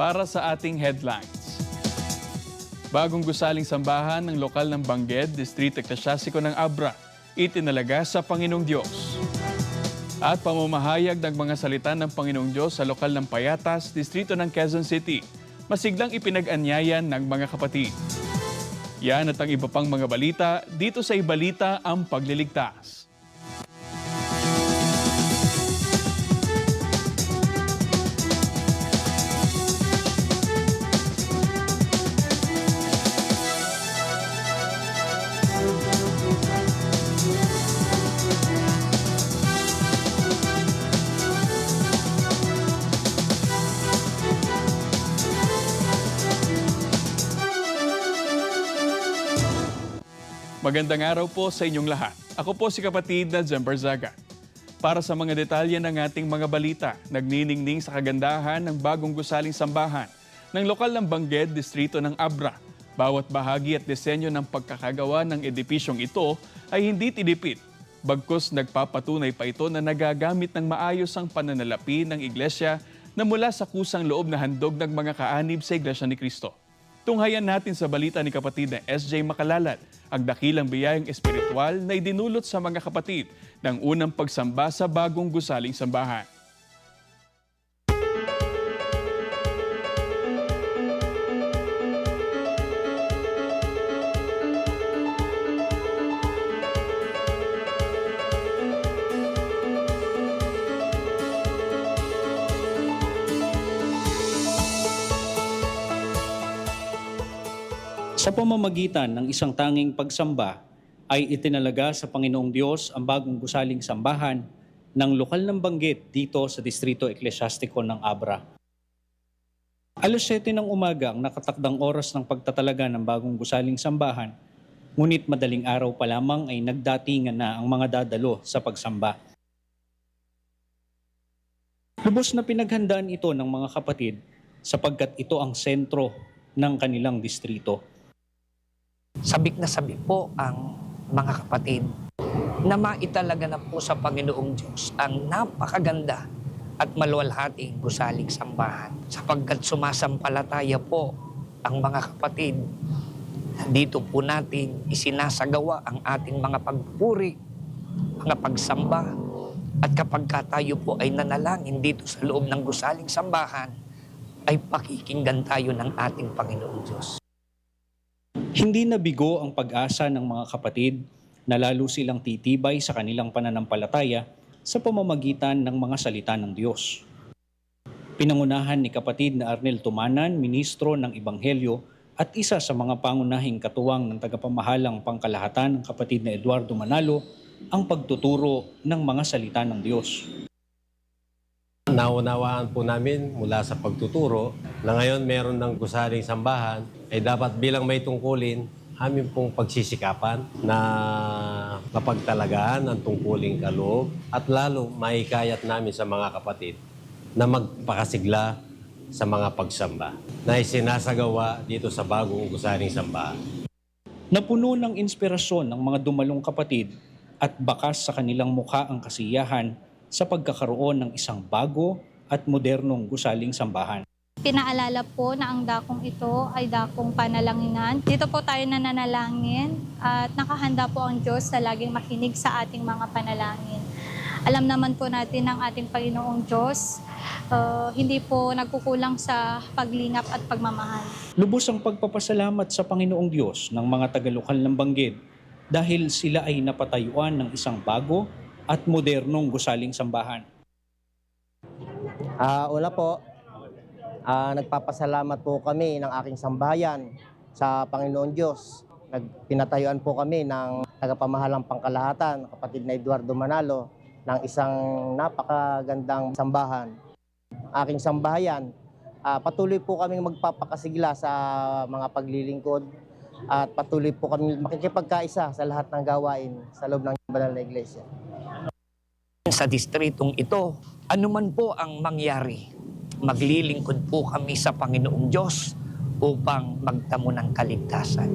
para sa ating headlines. Bagong gusaling sambahan ng lokal ng Bangged, Distrito Eklesyastiko ng Abra, itinalaga sa Panginoong Diyos. At pamamahayag ng mga salita ng Panginoong Diyos sa lokal ng Payatas, Distrito ng Quezon City, masiglang ipinag-anyayan ng mga kapatid. Yan at ang iba pang mga balita dito sa Ibalita ang Pagliligtas. Magandang araw po sa inyong lahat. Ako po si kapatid na Jem Barzaga. Para sa mga detalye ng ating mga balita, nagniningning sa kagandahan ng bagong gusaling sambahan ng lokal ng Bangged, distrito ng Abra. Bawat bahagi at disenyo ng pagkakagawa ng edipisyong ito ay hindi tinipid. Bagkus nagpapatunay pa ito na nagagamit ng maayos ang pananalapi ng iglesia na mula sa kusang loob na handog ng mga kaanib sa Iglesia ni Cristo. Tunghayan natin sa balita ni kapatid na SJ Makalalat ang dakilang biyayang espiritual na idinulot sa mga kapatid ng unang pagsamba sa bagong gusaling sambahan. Sa pamamagitan ng isang tanging pagsamba ay itinalaga sa Panginoong Diyos ang bagong gusaling sambahan ng lokal ng banggit dito sa Distrito Eklesyastiko ng Abra. Alas 7 ng umaga ang nakatakdang oras ng pagtatalaga ng bagong gusaling sambahan, ngunit madaling araw pa lamang ay nagdatingan na ang mga dadalo sa pagsamba. Lubos na pinaghandaan ito ng mga kapatid sapagkat ito ang sentro ng kanilang distrito. Sabik na sabik po ang mga kapatid na maitalaga na po sa Panginoong Diyos ang napakaganda at maluwalhating gusaling sambahan. Sapagkat sumasampalataya po ang mga kapatid, dito po natin isinasagawa ang ating mga pagpuri, mga pagsamba, at kapag ka tayo po ay nanalangin dito sa loob ng gusaling sambahan, ay pakikinggan tayo ng ating Panginoong Diyos. Hindi nabigo ang pag-asa ng mga kapatid na lalo silang titibay sa kanilang pananampalataya sa pamamagitan ng mga salita ng Diyos. Pinangunahan ni kapatid na Arnel Tumanan, ministro ng Ebanghelyo at isa sa mga pangunahing katuwang ng tagapamahalang pangkalahatan ng kapatid na Eduardo Manalo ang pagtuturo ng mga salita ng Diyos. Naunawaan po namin mula sa pagtuturo na ngayon meron ng gusaling sambahan ay dapat bilang may tungkulin amin pong pagsisikapan na mapagtalagaan ang tungkuling kaloob at lalo maikayat namin sa mga kapatid na magpakasigla sa mga pagsamba na isinasagawa dito sa bagong gusaling sambahan. Napuno ng inspirasyon ng mga dumalong kapatid at bakas sa kanilang mukha ang kasiyahan sa pagkakaroon ng isang bago at modernong gusaling sambahan. Pinaalala po na ang dakong ito ay dakong panalanginan. Dito po tayo nananalangin at nakahanda po ang Diyos sa laging makinig sa ating mga panalangin. Alam naman po natin ng ating Panginoong Diyos, uh, hindi po nagkukulang sa paglingap at pagmamahal. Lubos ang pagpapasalamat sa Panginoong Diyos ng mga tagalokal ng banggid dahil sila ay napatayuan ng isang bago at modernong gusaling sambahan. Ah, una po, ah, nagpapasalamat po kami ng aking sambahayan sa Panginoon Diyos. Nagpinatayuan po kami ng tagapamahalang pangkalahatan, kapatid na Eduardo Manalo, ng isang napakagandang sambahan. Aking sambahayan, ah, patuloy po kaming magpapakasigla sa mga paglilingkod at patuloy po kami makikipagkaisa sa lahat ng gawain sa loob ng banal na iglesia. sa distritong ito, anuman po ang mangyari, maglilingkod po kami sa Panginoong Diyos upang magtamo ng kaligtasan.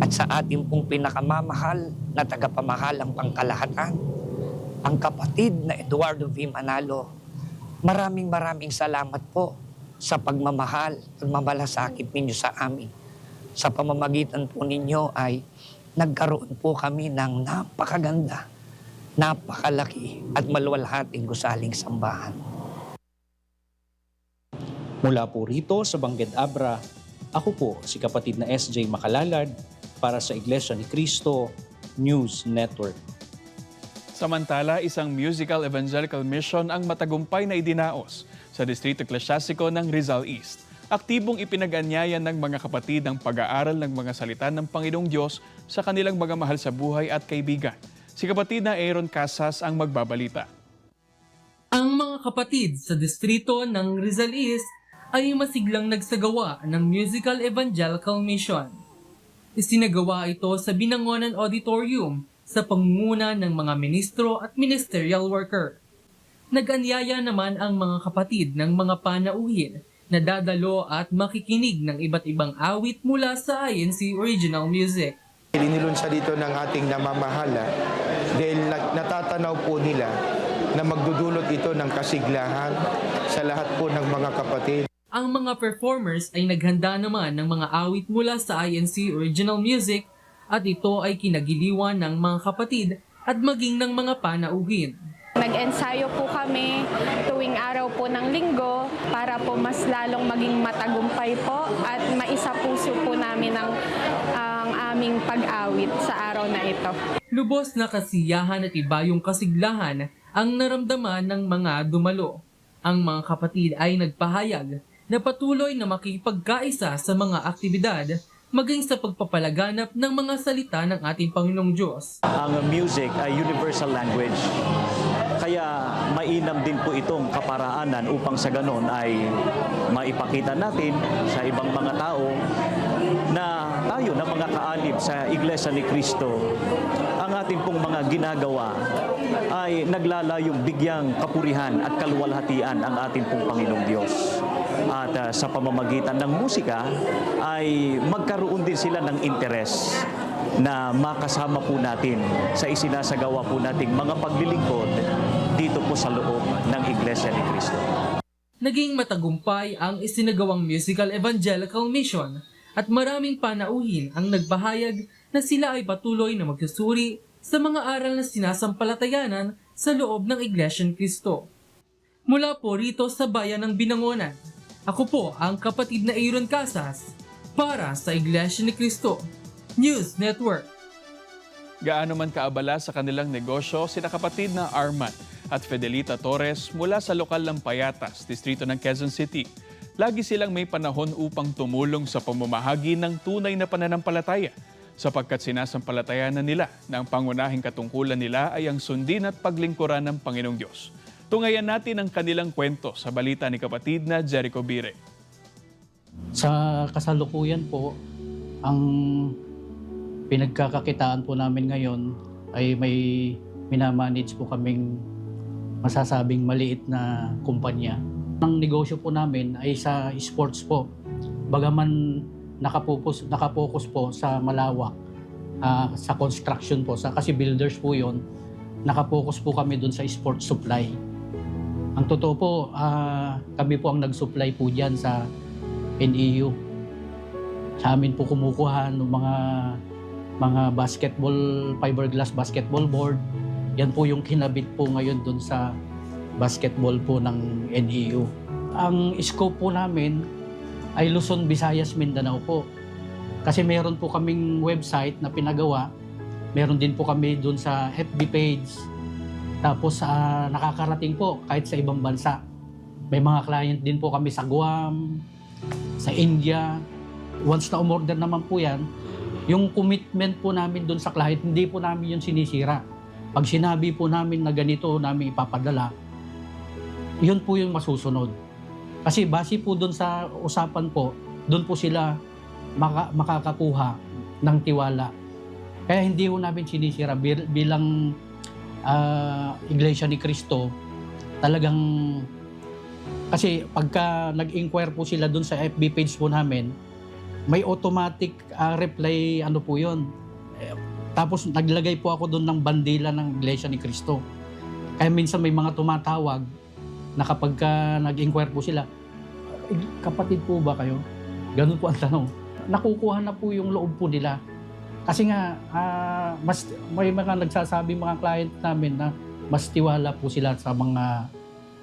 At sa ating pong pinakamamahal na tagapamahalang pangkalahatan, ang kapatid na Eduardo V. Manalo, maraming maraming salamat po sa pagmamahal at mamalasakit ninyo sa amin. Sa pamamagitan po ninyo ay nagkaroon po kami ng napakaganda, napakalaki at maluwalhating gusaling sambahan. Mula po rito sa Bangged Abra, ako po si kapatid na SJ Makalalad para sa Iglesia ni Cristo News Network. Samantala, isang musical evangelical mission ang matagumpay na idinaos sa Distrito Eklesiastiko ng Rizal East. Aktibong ipinag-anyayan ng mga kapatid ang pag-aaral ng mga salita ng Panginoong Diyos sa kanilang mga mahal sa buhay at kaibigan. Si kapatid na Aaron Casas ang magbabalita. Ang mga kapatid sa distrito ng Rizal East ay masiglang nagsagawa ng musical evangelical mission. Isinagawa ito sa Binangonan Auditorium sa pangunguna ng mga ministro at ministerial worker. Nag-anyaya naman ang mga kapatid ng mga panauhin na dadalo at makikinig ng iba't ibang awit mula sa INC Original Music. Inilunsad dito ng ating namamahala dahil nat- natatanaw po nila na magdudulot ito ng kasiglahan sa lahat po ng mga kapatid. Ang mga performers ay naghanda naman ng mga awit mula sa INC Original Music at ito ay kinagiliwan ng mga kapatid at maging ng mga panauhin. Nag-ensayo po kami tuwing araw po ng linggo para po mas lalong maging matagumpay po at maisapuso po namin ang, ang aming pag-awit sa araw na ito. Lubos na kasiyahan at iba yung kasiglahan ang naramdaman ng mga dumalo. Ang mga kapatid ay nagpahayag na patuloy na makipagkaisa sa mga aktibidad maging sa pagpapalaganap ng mga salita ng ating Panginoong Diyos. ang music ay universal language. Kaya mainam din po itong kaparaanan upang sa ganon ay maipakita natin sa ibang mga tao na tayo na mga kaalib sa Iglesia ni Cristo, ang ating pong mga ginagawa ay naglalayong bigyang kapurihan at kaluwalhatian ang ating pong Panginoong Diyos. At ah, sa pamamagitan ng musika ay magkaroon din sila ng interes na makasama po natin sa isinasagawa po nating mga paglilingkod dito po sa loob ng Iglesia ni Cristo. Naging matagumpay ang isinagawang musical evangelical mission at maraming panauhin ang nagbahayag na sila ay patuloy na magsusuri sa mga aral na sinasampalatayanan sa loob ng Iglesia ni Cristo. Mula po rito sa bayan ng Binangonan, ako po ang kapatid na Aaron Casas para sa Iglesia ni Cristo News Network. Gaano man kaabala sa kanilang negosyo sina kapatid na Arman at Fidelita Torres mula sa lokal ng Payatas, distrito ng Quezon City. Lagi silang may panahon upang tumulong sa pamamahagi ng tunay na pananampalataya sapagkat sinasampalatayanan nila na ang pangunahing katungkulan nila ay ang sundin at paglingkuran ng Panginoong Diyos. Tungayan natin ang kanilang kwento sa balita ni kapatid na Jericho Bire. Sa kasalukuyan po, ang pinagkakakitaan po namin ngayon ay may minamanage po kaming masasabing maliit na kumpanya. Ang negosyo po namin ay sa sports po. Bagaman nakapokus, nakapokus po sa malawak, ah, sa construction po, sa, kasi builders po yon nakapokus po kami dun sa sports supply. Ang totoo po, ah, kami po ang nag-supply po dyan sa NEU. Sa amin po kumukuha ng mga mga basketball, fiberglass basketball board. Yan po yung kinabit po ngayon dun sa basketball po ng NEU. Ang scope po namin ay Luzon, Visayas, Mindanao po. Kasi meron po kaming website na pinagawa. Meron din po kami dun sa FB page. Tapos ah, nakakarating po kahit sa ibang bansa. May mga client din po kami sa Guam, sa India. Once na umorder naman po yan, yung commitment po namin doon sa client, hindi po namin yun sinisira. Pag sinabi po namin na ganito namin ipapadala, yun po yung masusunod. Kasi base po doon sa usapan po, doon po sila maka- makakakuha ng tiwala. Kaya hindi po namin sinisira bil- bilang ah, Iglesia ni Cristo, talagang kasi pagka nag-inquire po sila doon sa FB page po namin, may automatic ah, reply ano po yun. Eh, tapos naglagay po ako doon ng bandila ng Iglesia ni Cristo. Kaya minsan may mga tumatawag na kapag ka nag-inquire po sila, ig- kapatid po ba kayo? Ganun po ang tanong. Nakukuha na po yung loob po nila. Kasi nga, ah, mas, may mga nagsasabi mga client namin na mas tiwala po sila sa mga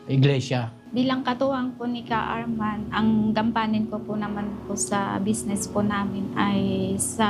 iglesia. Bilang katuwang po ni Ka Arman, ang gampanin ko po naman po sa business po namin ay sa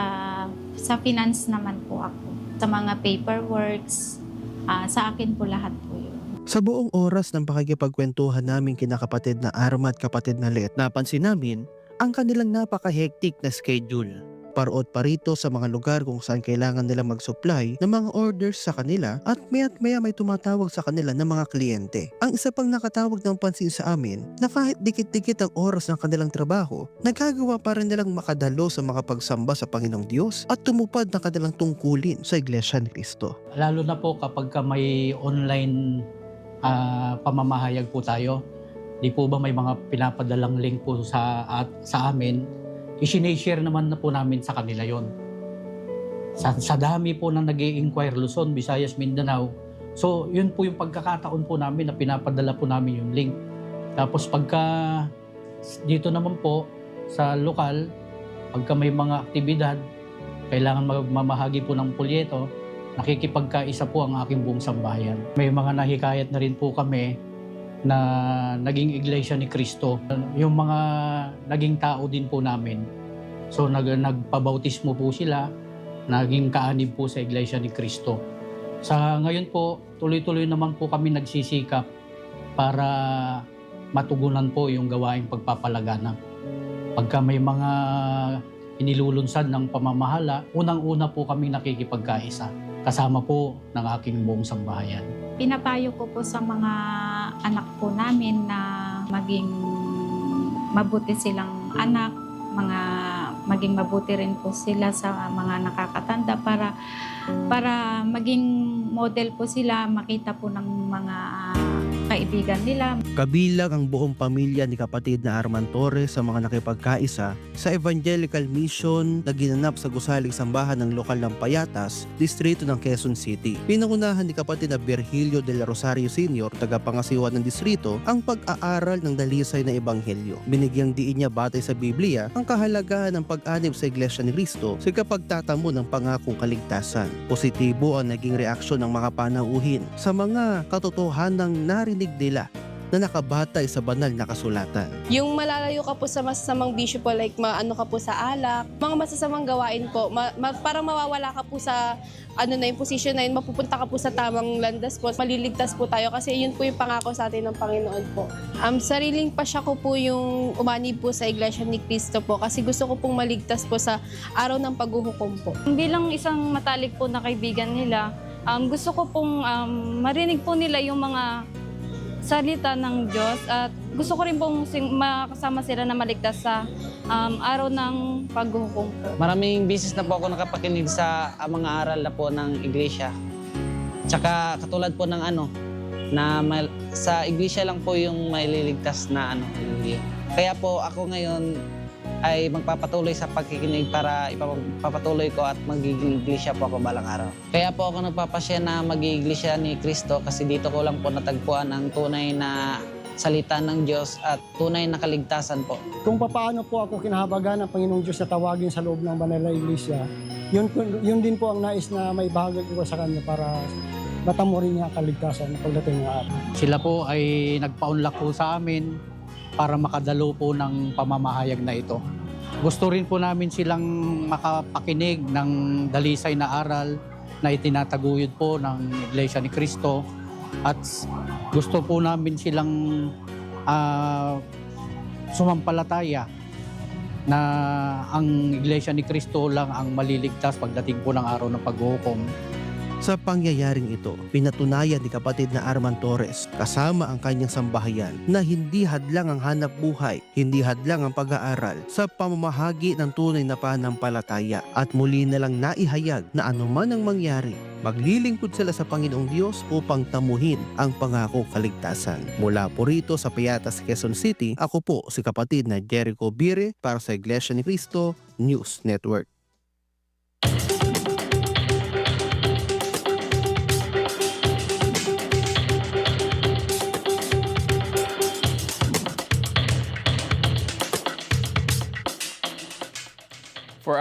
sa finance naman po ako. Sa mga paperworks, ah, sa akin po lahat po yun. Sa buong oras ng pakikipagkwentuhan namin kinakapatid na Arma at kapatid na Let, napansin namin ang kanilang napaka-hectic na schedule. Parot parito sa mga lugar kung saan kailangan nilang mag-supply ng mga orders sa kanila at maya't maya may tumatawag sa kanila ng mga kliyente. Ang isa pang nakatawag ng pansin sa amin na kahit dikit-dikit ang oras ng kanilang trabaho, nagagawa pa rin nilang makadalo sa mga pagsamba sa Panginoong Diyos at tumupad ng kanilang tungkulin sa Iglesia ni Cristo. Lalo na po kapag ka may online ah, pamamahayag po tayo. Di po ba may mga pinapadalang link po sa, at, sa amin, isinashare naman na po namin sa kanila yon. Sa, sa dami po na nag inquire Luzon, Visayas, Mindanao. So, yun po yung pagkakataon po namin na pinapadala po namin yung link. Tapos pagka dito naman po sa lokal, pagka may mga aktibidad, kailangan magmamahagi po ng polyeto, nakikipagkaisa po ang aking buong sambayan. May mga nahikayat na rin po kami na naging iglesia ni Kristo. Yung mga naging tao din po namin. So nag, nagpabautismo po sila, naging kaanib po sa iglesia ni Kristo. Sa ngayon po, tuloy-tuloy naman po kami nagsisikap para matugunan po yung gawaing pagpapalaganap. Pagka may mga inilulunsad ng pamamahala, unang-una po kami nakikipagkaisa kasama po ng aking buong sambahayan. Pinapayo ko po sa mga anak po namin na maging mabuti silang anak, mga maging mabuti rin po sila sa mga nakakatanda para para maging model po sila, makita po ng mga kaibigan nila. Kabilang ang buong pamilya ni kapatid na Arman Torres sa mga nakipagkaisa sa Evangelical Mission na ginanap sa gusaling sambahan ng lokal ng Payatas, distrito ng Quezon City. Pinangunahan ni kapatid na Virgilio de la Rosario Sr., tagapangasiwa ng distrito, ang pag-aaral ng dalisay na ebanghelyo. Binigyang diin niya batay sa Biblia ang kahalagahan ng pag-anib sa Iglesia ni Cristo sa kapagtatamo ng pangakong kaligtasan. Positibo ang naging reaksyon ng mga panauhin sa mga katotohanang narinig nila na nakabatay sa banal na kasulatan. Yung malalayo ka po sa masasamang bisyo po, like maano ka po sa alak, mga masasamang gawain po, ma- ma- parang mawawala ka po sa ano na yung position na yun, mapupunta ka po sa tamang landas po, maliligtas po tayo kasi yun po yung pangako sa atin ng Panginoon po. Um, sariling pasya ko po yung umanib po sa Iglesia ni Cristo po kasi gusto ko pong maligtas po sa araw ng paghuhukom po. Bilang isang matalik po na kaibigan nila, um, gusto ko pong um, marinig po nila yung mga salita ng Diyos at gusto ko rin pong makasama sila na maligtas sa um, araw ng paghuhukom po. Maraming bisis na po ako nakapakinig sa ah, mga aral na po ng iglesia. Tsaka katulad po ng ano, na sa iglesia lang po yung maililigtas na ano. Kaya po ako ngayon ay magpapatuloy sa pagkikinig para ipapatuloy ko at magiging iglesia po ako balang araw. Kaya po ako nagpapasya na magiging iglesia ni Kristo kasi dito ko lang po natagpuan ang tunay na salita ng Diyos at tunay na kaligtasan po. kung paano po ako kinahabagan ng Panginoong Diyos na tawagin sa loob ng Banal na Iglesia, yun, yun din po ang nais na may bahagi ko sa kanya para matamo rin niya ang kaligtasan na pagdating ng araw. Sila po ay nagpaunlak po sa amin para makadalo po ng pamamahayag na ito. Gusto rin po namin silang makapakinig ng dalisay na aral na itinataguyod po ng Iglesia ni Cristo at gusto po namin silang ah, sumampalataya na ang Iglesia ni Cristo lang ang maliligtas pagdating po ng araw ng paghuhukom. Sa pangyayaring ito, pinatunayan ni kapatid na Arman Torres kasama ang kanyang sambahayan na hindi hadlang ang hanap buhay, hindi hadlang ang pag-aaral sa pamamahagi ng tunay na panampalataya at muli na lang naihayag na anuman ang mangyari, maglilingkod sila sa Panginoong Diyos upang tamuhin ang pangako kaligtasan. Mula po rito sa Payatas, Quezon City, ako po si kapatid na Jericho Bire para sa Iglesia ni Cristo News Network.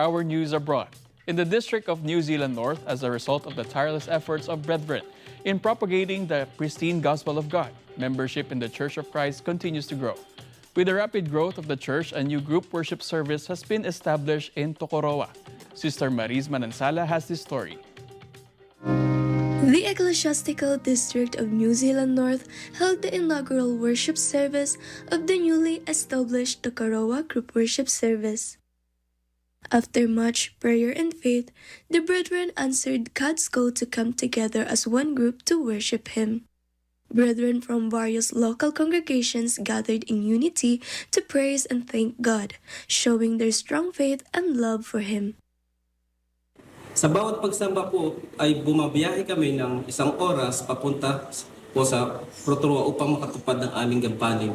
Our news abroad. In the District of New Zealand North, as a result of the tireless efforts of brethren in propagating the pristine gospel of God, membership in the Church of Christ continues to grow. With the rapid growth of the church, a new group worship service has been established in Tokoroa. Sister Maris Manansala has this story. The Ecclesiastical District of New Zealand North held the inaugural worship service of the newly established Tokoroa Group Worship Service. After much prayer and faith, the brethren answered God's call to come together as one group to worship Him. Brethren from various local congregations gathered in unity to praise and thank God, showing their strong faith and love for Him. Sa bawat pagsamba po ay bumabiyahe kami ng isang oras papunta po sa Rotorua upang makatupad ng aming gampanin.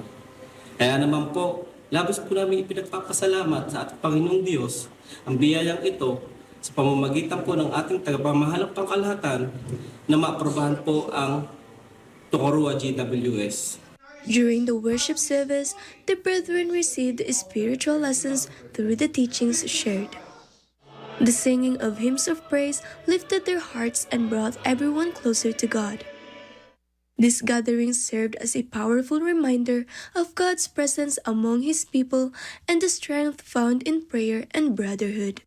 Kaya naman po, labis po namin ipinagpapasalamat sa ating Panginoong Diyos ang biyayang ito sa pamamagitan po ng ating tagapamahalang pangkalahatan na maaprobahan po ang Tokorua GWS. During the worship service, the brethren received spiritual lessons through the teachings shared. The singing of hymns of praise lifted their hearts and brought everyone closer to God. This gathering served as a powerful reminder of God's presence among His people and the strength found in prayer and brotherhood.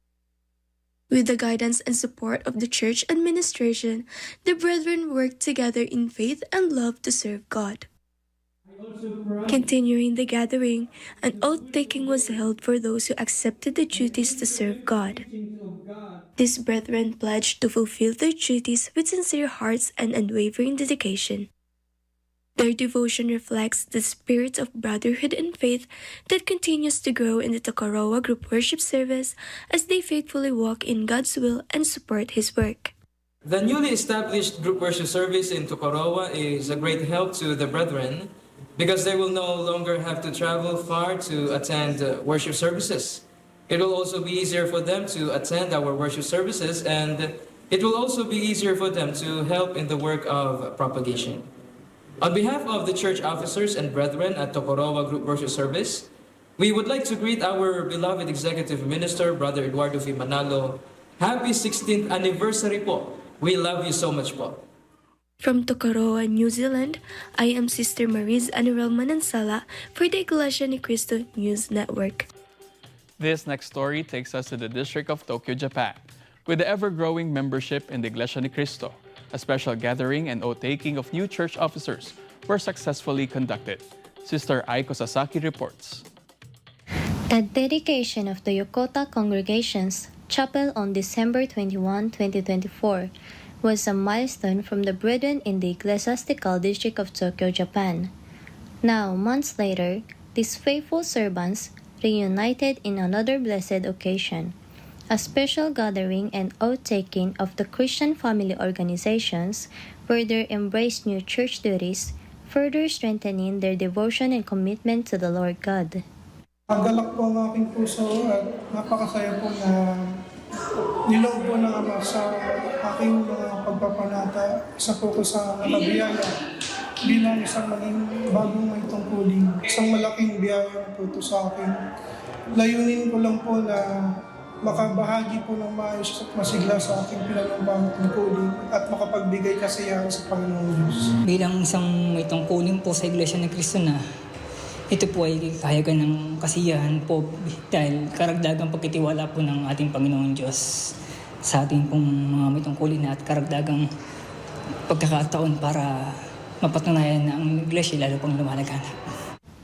With the guidance and support of the church administration, the brethren worked together in faith and love to serve God. Continuing the gathering, an oath taking was held for those who accepted the duties to serve God. These brethren pledged to fulfill their duties with sincere hearts and unwavering dedication. Their devotion reflects the spirit of brotherhood and faith that continues to grow in the Tokoroa group worship service as they faithfully walk in God's will and support His work. The newly established group worship service in Tokoroa is a great help to the brethren because they will no longer have to travel far to attend uh, worship services. It will also be easier for them to attend our worship services and it will also be easier for them to help in the work of propagation. On behalf of the church officers and brethren at Tokoroa Group Worship Service, we would like to greet our beloved executive minister, Brother Eduardo V. Manalo. Happy 16th anniversary po. We love you so much po. From Tokoroa, New Zealand, I am Sister Maris Anuel Manansala for the Iglesia Ni Cristo News Network. This next story takes us to the district of Tokyo, Japan. With the ever-growing membership in the Iglesia Ni Cristo, a special gathering and oath-taking of new church officers were successfully conducted. Sister Aiko Sasaki reports. The dedication of the Yokota Congregation's chapel on December 21, 2024 was a milestone from the brethren in the Ecclesiastical District of Tokyo, Japan. Now, months later, these faithful servants reunited in another blessed occasion, a special gathering and oath-taking of the Christian family organizations where they embraced new church duties, further strengthening their devotion and commitment to the Lord God. Nagalak po ang aking puso at napakasaya po na niloob po ng Ama sa aking mga pagpapanata. Isa po ko sa nakabiyaya bilang isang maging bagong may tungkulin. Isang malaking biyaya po ito sa akin. Layunin ko lang po na makabahagi po ng maayos at masigla sa aking pinanumpang tungkulin at makapagbigay kasiyahan sa Panginoong Diyos. Bilang isang may tungkulin po sa Iglesia ni Cristo na ito po ay kahayagan ng kasiyahan po dahil karagdagang pagkitiwala po ng ating Panginoon Diyos sa ating pong mga may tungkulin at karagdagang pagkakataon para mapatunayan na ang Iglesia lalo pang lumalaganap.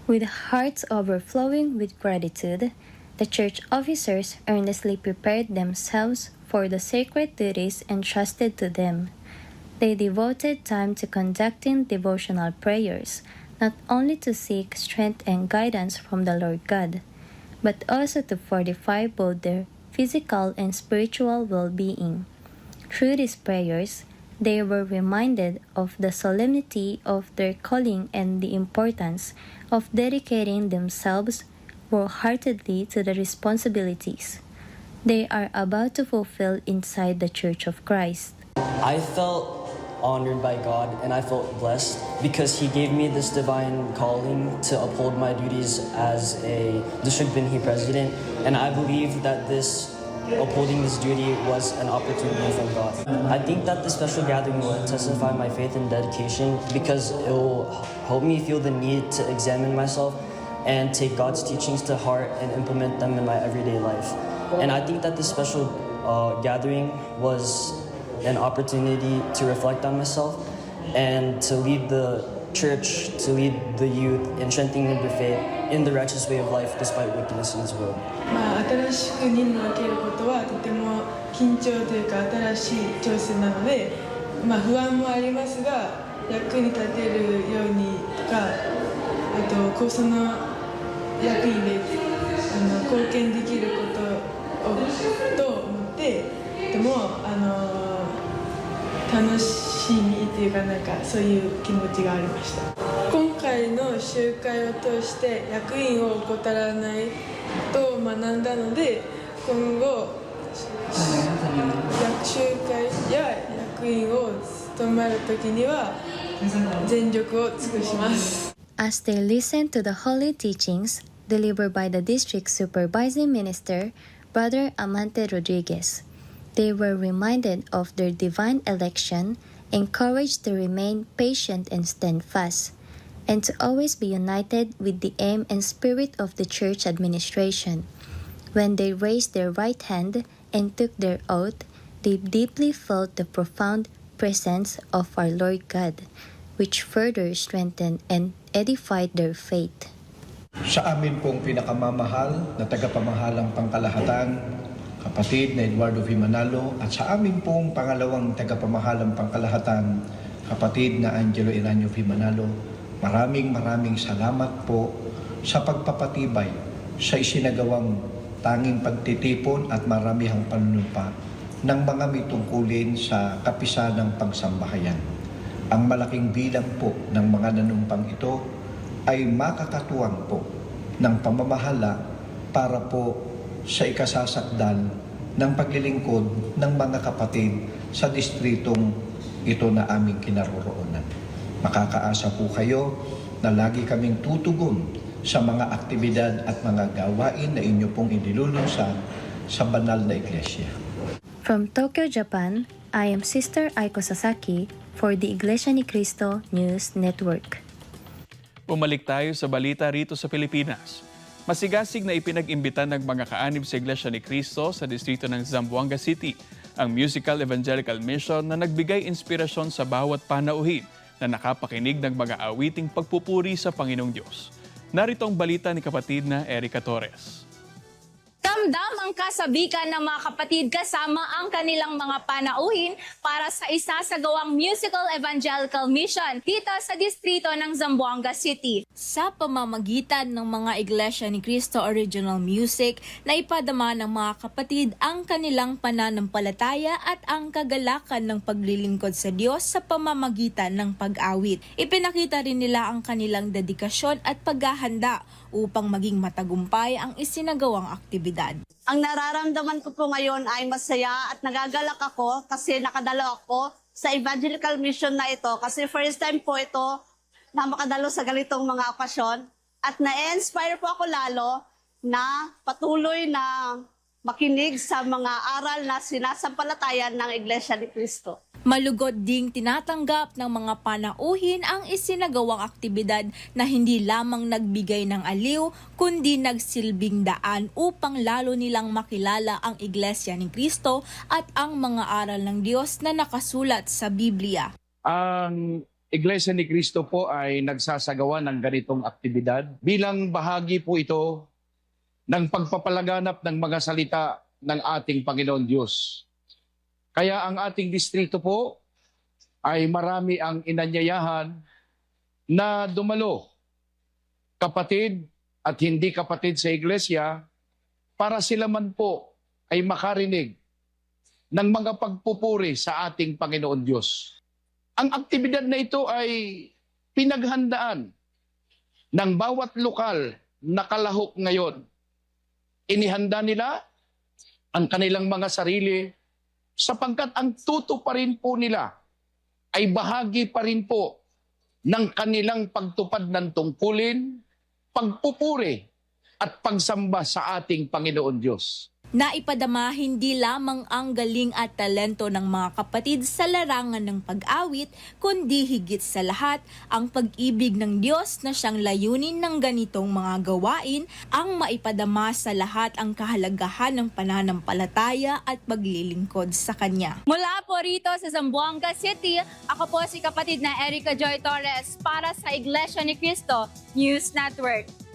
With hearts overflowing with gratitude, the church officers earnestly prepared themselves for the sacred duties entrusted to them. They devoted time to conducting devotional prayers, not only to seek strength and guidance from the Lord God, but also to fortify both their physical and spiritual well being. Through these prayers, they were reminded of the solemnity of their calling and the importance of dedicating themselves wholeheartedly to the responsibilities they are about to fulfill inside the Church of Christ. I felt honored by God and I felt blessed because He gave me this divine calling to uphold my duties as a district Binhi president. And I believe that this upholding this duty was an opportunity from God. I think that the special gathering will intensify my faith and dedication because it will help me feel the need to examine myself and take God's teachings to heart and implement them in my everyday life. And I think that this special uh, gathering was an opportunity to reflect on myself and to lead the church, to lead the youth in strengthening their faith in the righteous way of life despite wickedness in this world. まあ、新しく任務を受けることはとても緊張というか新しい挑戦なので、まあ、不安もありますが役に立てるようにとかあとこうその 役員であの貢献できることをと思ってとてもあの楽しみというかなんかそういう気持ちがありました。今回の集会を通して役員を怠らないと学んだので今後役集会や役員を務める時には全力を尽くします。As they listen to the holy teachings delivered by the district supervising minister, Brother Amante Rodriguez, they were reminded of their divine election, encouraged to remain patient and steadfast, and to always be united with the aim and spirit of the church administration. When they raised their right hand and took their oath, they deeply felt the profound presence of our Lord God, which further strengthened and edified their faith. Sa amin pong pinakamamahal na tagapamahalang pangkalahatan, kapatid na Eduardo V. Manalo, at sa amin pong pangalawang tagapamahalang pangkalahatan, kapatid na Angelo Iranio V. Manalo, maraming maraming salamat po sa pagpapatibay sa isinagawang tanging pagtitipon at maramihang panunumpa ng mga mitungkulin sa kapisanang pagsambahayan. Ang malaking bilang po ng mga nanumpang ito ay makakatuwang po ng pamamahala para po sa ikasasakdal ng paglilingkod ng mga kapatid sa distritong ito na aming kinaroroonan. Makakaasa po kayo na lagi kaming tutugon sa mga aktibidad at mga gawain na inyo pong inilulunsad sa banal na iglesia. From Tokyo, Japan, I am Sister Aiko Sasaki for the Iglesia ni Cristo News Network. Bumalik tayo sa balita rito sa Pilipinas. Masigasig na ipinag-imbitan ng mga kaanib sa Iglesia ni Cristo sa distrito ng Zamboanga City ang Musical Evangelical Mission na nagbigay inspirasyon sa bawat panauhin na nakapakinig ng mga awiting pagpupuri sa Panginoong Diyos. Narito ang balita ni kapatid na Erica Torres. Damdam ang kasabikan ng mga kapatid kasama ang kanilang mga panauhin para sa isasagawang musical evangelical mission dito sa distrito ng Zamboanga City. Sa pamamagitan ng mga Iglesia ni Cristo Original Music na ipadama ng mga kapatid ang kanilang pananampalataya at ang kagalakan ng paglilingkod sa Diyos sa pamamagitan ng pag-awit. Ipinakita rin nila ang kanilang dedikasyon at paghahanda upang maging matagumpay ang isinagawang aktibidad. Ang nararamdaman ko po ngayon ay masaya at nagagalak ako kasi nakadalo ako sa evangelical mission na ito kasi first time po ito na makadalo sa ganitong mga okasyon at na-inspire po ako lalo na patuloy na makinig sa mga aral na sinasampalatayan ng Iglesia ni Cristo. Malugod ding tinatanggap ng mga panauhin ang isinagawang aktibidad na hindi lamang nagbigay ng aliw, kundi nagsilbing daan upang lalo nilang makilala ang Iglesia ni Kristo at ang mga aral ng Diyos na nakasulat sa Biblia. Ang Iglesia ni Cristo po ay nagsasagawa ng ganitong aktibidad. Bilang bahagi po ito ng pagpapalaganap ng mga salita ng ating Panginoon Diyos. Kaya ang ating distrito po ay marami ang inanyayahan na dumalo kapatid at hindi kapatid sa iglesia para sila man po ay makarinig ng mga pagpupuri sa ating Panginoon Diyos. Ang aktibidad na ito ay pinaghandaan ng bawat lokal na kalahok ngayon. Inihanda nila ang kanilang mga sarili sapagkat ang tuto pa rin po nila ay bahagi pa rin po ng kanilang pagtupad ng tungkulin, pagpupuri at pagsamba sa ating Panginoon Diyos. Naipadama hindi lamang ang galing at talento ng mga kapatid sa larangan ng pag-awit, kundi higit sa lahat ang pag-ibig ng Diyos na siyang layunin ng ganitong mga gawain ang maipadama sa lahat ang kahalagahan ng pananampalataya at paglilingkod sa Kanya. Mula po rito sa Zamboanga City, ako po si kapatid na Erica Joy Torres para sa Iglesia ni Cristo News Network.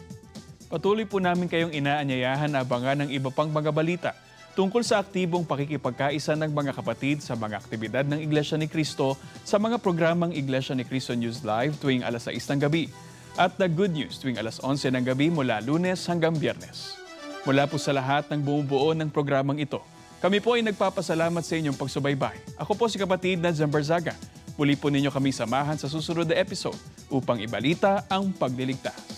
Patuloy po namin kayong inaanyayahan na abangan ng iba pang mga balita tungkol sa aktibong pakikipagkaisa ng mga kapatid sa mga aktibidad ng Iglesia ni Cristo sa mga programang Iglesia ni Cristo News Live tuwing alas 6 ng gabi at The Good News tuwing alas 11 ng gabi mula lunes hanggang biyernes. Mula po sa lahat ng bumubuo ng programang ito, kami po ay nagpapasalamat sa inyong pagsubaybay. Ako po si kapatid na Zambarzaga. Muli po ninyo kami samahan sa susunod na episode upang ibalita ang pagliligtas.